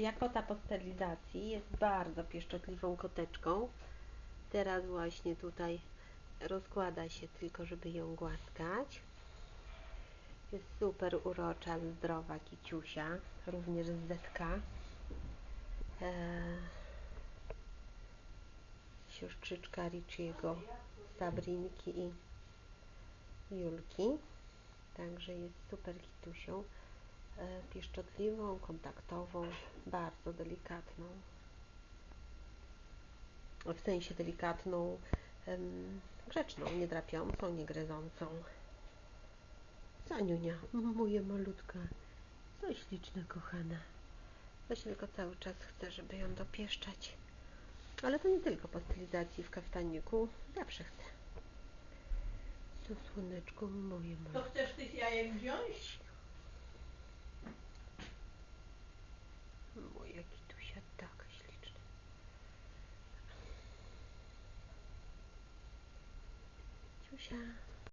Jakota po sterylizacji jest bardzo pieszczotliwą koteczką. Teraz właśnie tutaj rozkłada się tylko, żeby ją głaskać. Jest super urocza, zdrowa kiciusia, również z zetka. Eee, siostrzyczka Richiego, Sabrinki i Julki. Także jest super kitusią. Pieszczotliwą, kontaktową, bardzo delikatną. W sensie delikatną, grzeczną, nie drapiącą, nie gryzącą. Zaniunia, moja malutka, co śliczna, kochana. Wasilko cały czas chce, żeby ją dopieszczać. Ale to nie tylko po stylizacji w kaftaniku, zawsze chce. Co słoneczko moje To małe. chcesz tych jajek wziąć? Moja kitusia taka śliczna. Ciusia.